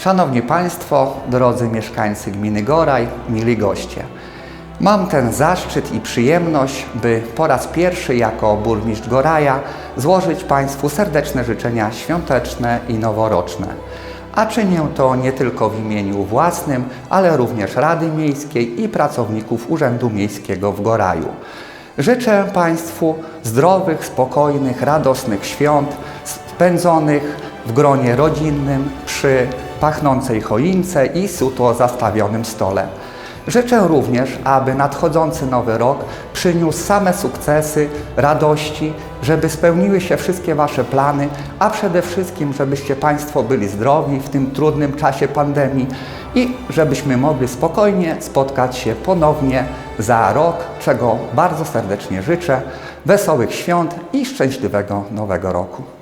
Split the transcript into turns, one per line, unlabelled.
Szanowni Państwo, drodzy mieszkańcy gminy Goraj, mili goście. Mam ten zaszczyt i przyjemność, by po raz pierwszy jako burmistrz Goraja złożyć Państwu serdeczne życzenia świąteczne i noworoczne. A czynię to nie tylko w imieniu własnym, ale również Rady Miejskiej i pracowników Urzędu Miejskiego w Goraju. Życzę Państwu zdrowych, spokojnych, radosnych świąt spędzonych w gronie rodzinnym przy pachnącej choince i sutło zastawionym stole. Życzę również, aby nadchodzący nowy rok przyniósł same sukcesy, radości, żeby spełniły się wszystkie Wasze plany, a przede wszystkim, żebyście Państwo byli zdrowi w tym trudnym czasie pandemii i żebyśmy mogli spokojnie spotkać się ponownie za rok, czego bardzo serdecznie życzę. Wesołych świąt i szczęśliwego nowego roku.